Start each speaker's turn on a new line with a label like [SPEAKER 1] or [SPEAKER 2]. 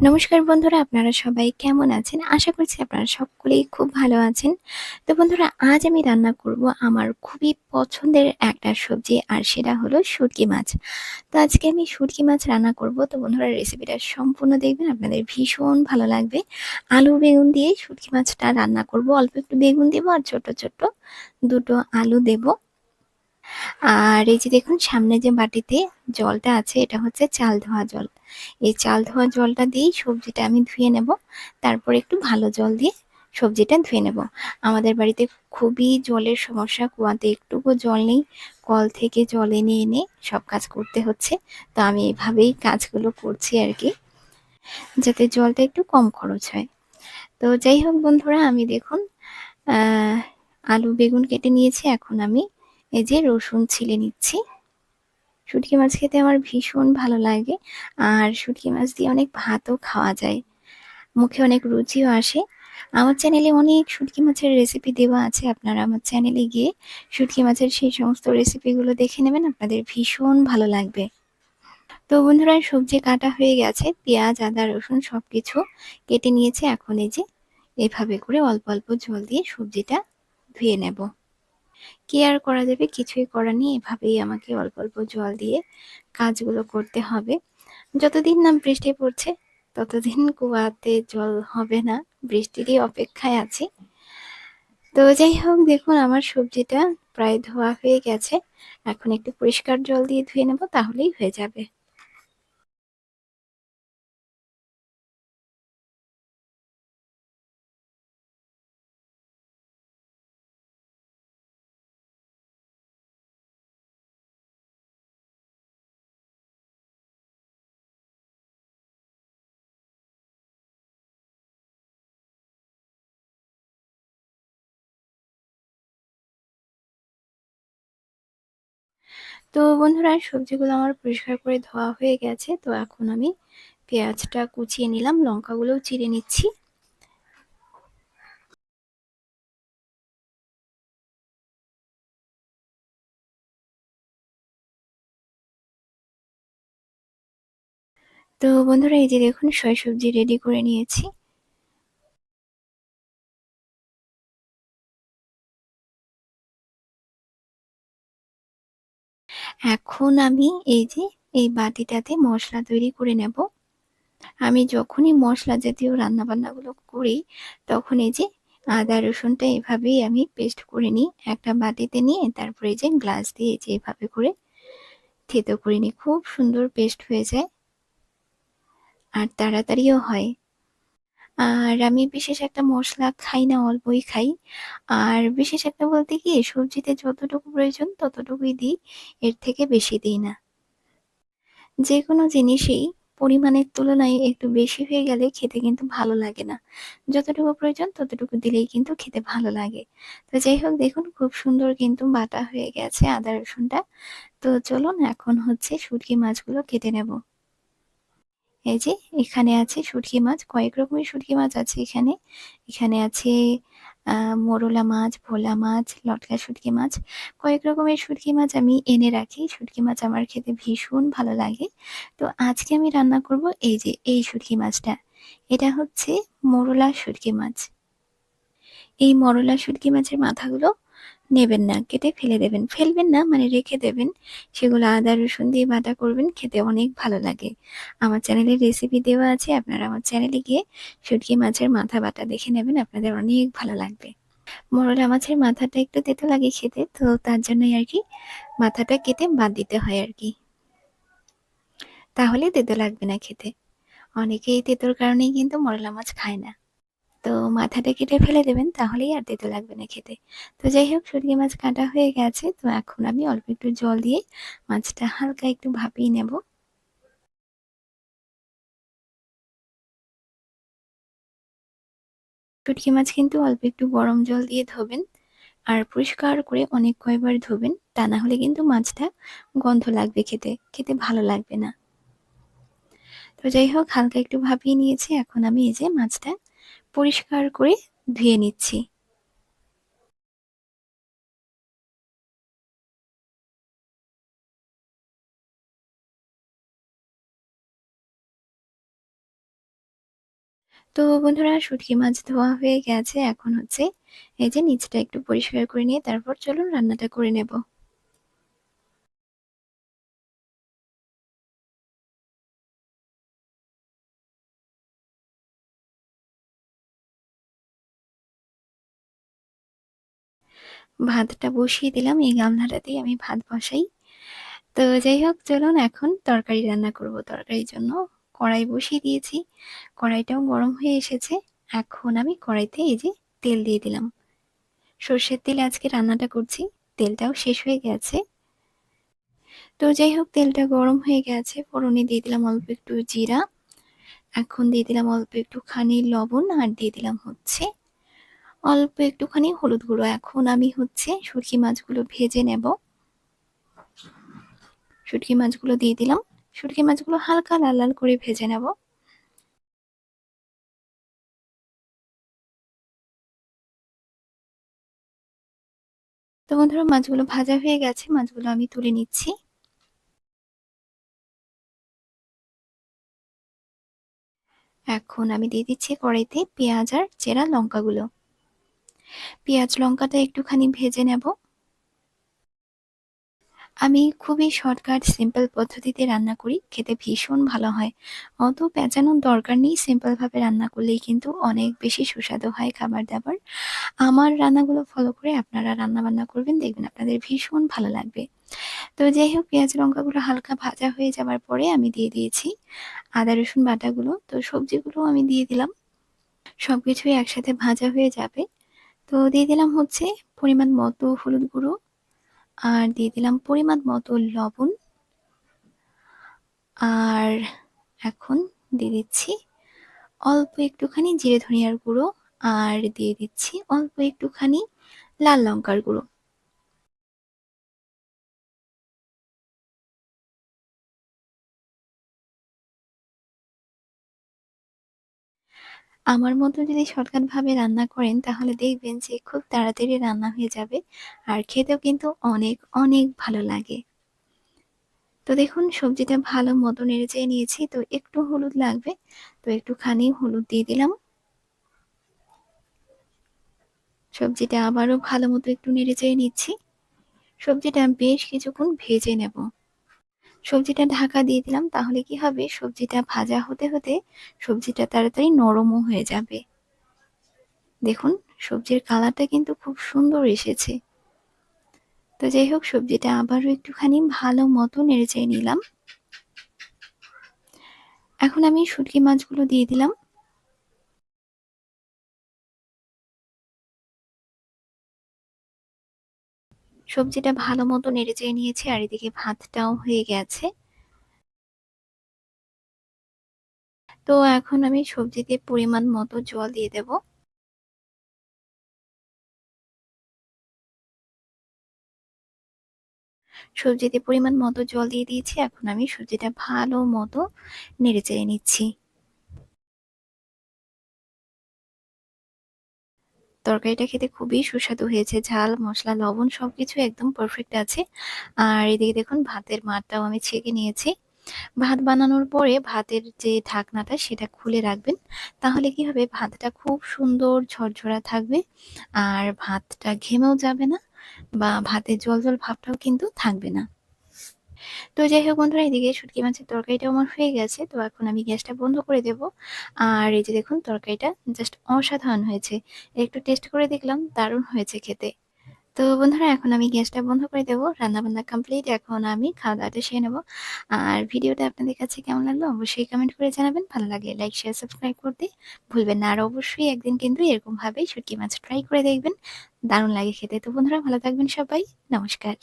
[SPEAKER 1] নমস্কার বন্ধুরা আপনারা সবাই কেমন আছেন? আশা করছি আপনারা সকলেই খুব ভালো আছেন। তো বন্ধুরা আজ আমি রান্না করব আমার খুবই পছন্দের একটা সবজি আর সেটা হলো শুঁটকি মাছ। তো আজকে আমি শুঁটকি মাছ রান্না করব। তো বন্ধুরা রেসিপিটা সম্পূর্ণ দেখবেন আপনাদের ভীষণ ভালো লাগবে। আলু বেগুন দিয়ে শুঁটকি মাছটা রান্না করব। অল্প একটু বেগুন দেবো আর ছোট, ছোট দুটো আলু দেব। আর এই যে দেখুন, সামনে যে বাটিতে জলটা আছে, এটা হচ্ছে চাল ধোয়া জল। এই চাল ধোয়া জলটা দিয়েই সবজিটা আমি ধুয়ে নেব। তারপর একটু ভালো জল দিয়ে সবজিটা ধুয়ে নেব। আমাদের বাড়িতে খুবই জলের সমস্যা, কুয়াতে একটুকু জল নেই, কল থেকে জল এনে এনে সব কাজ করতে হচ্ছে। তো আমি এভাবেই কাজগুলো করছি আর কি, যাতে জলটা একটু কম খরচ হয়। তো যাই হোক বন্ধুরা, আমি দেখুন আলু বেগুন কেটে নিয়েছি, এখন আমি এই যে রসুন ছিলে নিচ্ছি। শুটকি মাছ খেতে আমার ভীষণ ভালো লাগে আর শুটকি মাছ দিয়ে অনেক ভাতও খাওয়া যায়। মুখে অনেক রুচিও আসে। আমার চ্যানেলে অনেক শুটকি মাছের রেসিপি দেওয়া আছে, আপনারা আমার চ্যানেলে গিয়ে শুটকি মাছের সেই সমস্ত রেসিপিগুলো দেখে নেবেন, আপনাদের ভীষণ ভালো লাগবে। তো বন্ধুরা, সবজি কাটা হয়ে গেছে, পেঁয়াজ, আদা, রসুন সব কিছু কেটে নিয়েছে, এখন এই যে এভাবে করে অল্প অল্প জল দিয়ে সবজিটা ধুয়ে নেব। কি আর করা যাবে, কিছুই করা নেই। এভাবেই আমাকে অল্প অল্প জল দিয়ে কাজগুলো করতে হবে। যতদিন না বৃষ্টি পড়ছে, ততদিন কুয়াতে জল হবে না। বৃষ্টিরই অপেক্ষায় আছি। তো যাই হোক, দেখুন আমার সবজিটা প্রায় ধোয়া হয়ে গেছে। এখন একটু পরিষ্কার জল দিয়ে ধুয়ে নেব, তাহলেই হয়ে যাবে। তো বন্ধুরা, সবজিগুলো আমার পরিষ্কার করে ধোয়া হয়ে গেছে। তো এখন আমি পেঁয়াজটা কুচিয়ে নিলাম, লঙ্কাগুলোও চিড়ে নিচ্ছি। তো বন্ধুরা, এই যে দেখুন সয় সবজি রেডি করে নিয়েছি। এখন আমি এই যে, এই বাটিটাতে মশলা তৈরি করে নেব। আমি যখনই মশলা জাতীয় রান্নাবান্নাগুলো করি, তখন এই যে আদা, রসুনটা এভাবেই আমি পেস্ট করে নিই। একটা বাটিতে নিয়ে তারপরে যে গ্লাস দিয়ে যে এভাবে করে থেতো করে নিই। খুব সুন্দর পেস্ট হয়ে যায়। আর তাড়াতাড়িও হয়। আর আমি বিশেষ একটা মশলা খাই না, অল্পই খাই। আর বিশেষ একটা বলতে কি, সবজিতে যতটুকু প্রয়োজন ততটুকুই দিই, এর থেকে বেশি দিই না। যে কোনো জিনিসেই পরিমাণের তুলনায় একটু বেশি হয়ে গেলে খেতে কিন্তু ভালো লাগে না। যতটুকু প্রয়োজন ততটুকু দিলেই কিন্তু খেতে ভালো লাগে। তো যাই হোক, দেখুন খুব সুন্দর কিন্তু বাটা হয়ে গেছে আদা রসুনটা। তো চলুন, এখন হচ্ছে শুটকি মাছগুলো কেটে নেব। এই যে এখানে আছে শুটকি মাছ, কয়েক রকমের শুটকি মাছ আছে এখানে। এখানে আছে মোরলা মাছ, ভোলা মাছ, লটকা শুটকি মাছ। কয়েক রকমের শুটকি মাছ আমি এনে রাখি। শুটকি মাছ আমার খেতে ভীষণ ভালো লাগে। তো আজকে আমি রান্না করব এই যে, এই শুটকি মাছটা। এটা হচ্ছে মোরলা শুটকি মাছ। এই মরলা শুটকি মাছের মাথাগুলো নেবেন না, কেটে ফেলে দেবেন। ফেলবেন না মানে রেখে দেবেন। সেগুলো আদা, রসুন দিয়ে বাটা করবেন, খেতে অনেক ভালো লাগে। আমার চ্যানেলে রেসিপি দেওয়া আছে, আপনারা আমার চ্যানেলে গিয়ে শুটকি মাছের মাথা বাটা দেখে নেবেন, আপনাদের অনেক ভালো লাগবে। মরলা মাছের মাথাটা একটু তেতো লাগে খেতে, তো তার জন্যই আর কি মাথাটা কেটে বাদ দিতে হয় আর কি। তাহলে তেতো লাগবে না খেতে। অনেকেই তেতোর কারণেই কিন্তু মরলা মাছ খায় না। তো মাথাটা কেটে ফেলে দেবেন, তাহলেই আর তেতো লাগবে না খেতে। তো যাই হোক, শুটকি মাছ কাটা হয়ে গেছে, তো এখন আমি অল্প একটু জল দিয়ে মাছটা হালকা একটু ভাপিয়ে নেব। শুটকি মাছ কিন্তু অল্প একটু গরম জল দিয়ে ধোবেন, আর পরিষ্কার করে অনেক কয়বার ধোবেন, তা না হলে কিন্তু মাছটা গন্ধ লাগবে খেতে খেতে ভালো লাগবে না। তো যাই হোক, হালকা একটু ভাপিয়ে নিয়েছি, এখন আমি এই যে মাছটা পরিষ্কার করে ধুয়ে নিচ্ছি। তো বন্ধুরা, শুটকি মাছ ধোয়া হয়ে গেছে। এখন হচ্ছে এই যে নিচটা একটু পরিষ্কার করে নিয়ে তারপর চলুন রান্নাটা করে নেব। ভাতটা বসিয়ে দিলাম, এই গামলাটাতেই আমি ভাত বসাই। তো যাই হোক, চলুন এখন তরকারি রান্না করব তরকারির জন্য। কড়াই বসিয়ে দিয়েছি, কড়াইটাও গরম হয়ে এসেছে। এখন আমি কড়াইতে এই যে তেল দিয়ে দিলাম। সর্ষের তেল আজকে রান্নাটা করছি, তেলটাও শেষ হয়ে গেছে। তো যাই হোক, তেলটা গরম হয়ে গেছে। ফোড়নে দিয়ে দিলাম অল্প একটু জিরা। এখন দিয়ে দিলাম অল্প একটুখানি লবণ আর দিয়ে দিলাম হচ্ছে অল্প একটুখানি হলুদ গুঁড়ো। এখন আমি হচ্ছে শুটকি মাছগুলো ভেজে নেব। শুটকি মাছগুলো দিয়ে দিলাম। শুটকি মাছগুলো হালকা লাল লাল করে ভেজে নেব। তো বন্ধুরা, মাছগুলো ভাজা হয়ে গেছে। মাছগুলো আমি তুলে নিচ্ছি। এখন আমি দিয়ে দিচ্ছি কড়াইতে পেঁয়াজ আর চেরা লঙ্কাগুলো। পেঁয়াজ লঙ্কাটা একটুখানি ভেজে নেব। আমি খুবই শর্টকাট সিম্পল পদ্ধতিতে রান্না করি, খেতে ভীষণ ভালো হয়। অত পেঁচানোর দরকার নেই সিম্পলভাবে রান্না করলেই কিন্তু অনেক বেশি সুস্বাদু হয় খাবার দাবার। আমার রান্নাগুলো ফলো করে আপনারা রান্না বান্না করবেন, দেখবেন আপনাদের ভীষণ ভালো লাগবে। তো যাই হোক, পেঁয়াজ লঙ্কাগুলো হালকা ভাজা হয়ে যাওয়ার পরে আমি দিয়ে দিয়েছি আদা, রসুন বাটাগুলো। তো সবজিগুলো আমি দিয়ে দিলাম। সব কিছুই একসাথে ভাজা হয়ে যাবে। তো দিয়ে দিলাম হচ্ছে পরিমাণ মতো হলুদ গুঁড়ো আর দিয়ে দিলাম পরিমাণ মতো লবণ। আর এখন দিয়ে দিচ্ছি অল্প একটুখানি জিরে ধনিয়ার গুঁড়ো আর দিয়ে দিচ্ছি অল্প একটুখানি লাল লঙ্কার গুঁড়ো। আমার মতো যদি শর্টকাটভাবে রান্না করেন, তাহলে দেখবেন যে খুব তাড়াতাড়ি রান্না হয়ে যাবে আর খেতেও কিন্তু অনেক অনেক ভালো লাগে। তো দেখুন, সবজিটা ভালো মতো নেড়ে চেয়ে নিয়েছি, তো একটু হলুদ লাগবে, তো একটুখানি হলুদ দিয়ে দিলাম। সবজিটা আবারও ভালো মতো একটু নেড়ে চেয়ে নিচ্ছি। সবজিটা বেশ কিছুক্ষণ ভেজে নেব। সবজিটা ঢাকা দিয়ে দিলাম, তাহলে কি হবে? সবজিটা ভাজা হতে হতে সবজিটা তাড়াতাড়ি নরমও হয়ে যাবে। দেখুন, সবজির কালারটা কিন্তু খুব সুন্দর এসেছে। তো যাই হোক, সবজিটা আবারও একটুখানি ভালো মতো নেড়ে চেয়ে নিলাম। এখন আমি শুটকি মাছগুলো দিয়ে দিলাম। সবজিটা ভালো মতো নেড়ে চেয়ে নিয়েছি আর এদিকে ভাতটাও হয়ে গেছে। তো এখন আমি সবজিতে পরিমাণ মতো জল দিয়ে দেব। সবজিতে পরিমাণ মতো জল দিয়ে দিয়েছি, এখন আমি সবজিটা ভালো মতো নেড়ে চেড়ে নিচ্ছি। তরকারিটা খেতে খুবই সুস্বাদু হয়েছে। ঝাল, মশলা, লবণ সব সবকিছু একদম পারফেক্ট আছে। আর এদিকে দেখুন, ভাতের মারটাও আমি ছেঁকে নিয়েছি। ভাত বানানোর পরে ভাতের যে ঢাকনাটা, সেটা খুলে রাখবেন। তাহলে কি হবে? ভাতটা খুব সুন্দর ঝরঝরা থাকবে। আর ভাতটা ঘেমেও যাবে না বা ভাতের জল জল ভাবটাও কিন্তু থাকবে না। তো যাই হোক বন্ধুরা, এদিকে শুটকি মাছের তরকারিটা আমার হয়ে গেছে। তো এখন আমি গ্যাসটা বন্ধ করে দেব। আর এই যে দেখুন, তরকারিটা জাস্ট অসাধারণ হয়েছে। একটু টেস্ট করে দেখলাম, দারুণ হয়েছে খেতে। তো বন্ধুরা, এখন আমি গ্যাসটা বন্ধ করে দেবো। রান্নাবান্না কমপ্লিট এখন আমি খাওয়া দাওয়াটা সেরে নেব। আর ভিডিওটা আপনাদের কাছে কেমন লাগল অবশ্যই কমেন্ট করে জানাবেন। ভালো লাগলে লাইক শেয়ার সাবস্ক্রাইব করতে ভুলবেন না। আর অবশ্যই একদিন কিন্তু এরকমভাবেই শুটকি মাছ ট্রাই করে দেখবেন। দারুণ লাগে খেতে। তো বন্ধুরা, ভালো থাকবেন সবাই। নমস্কার।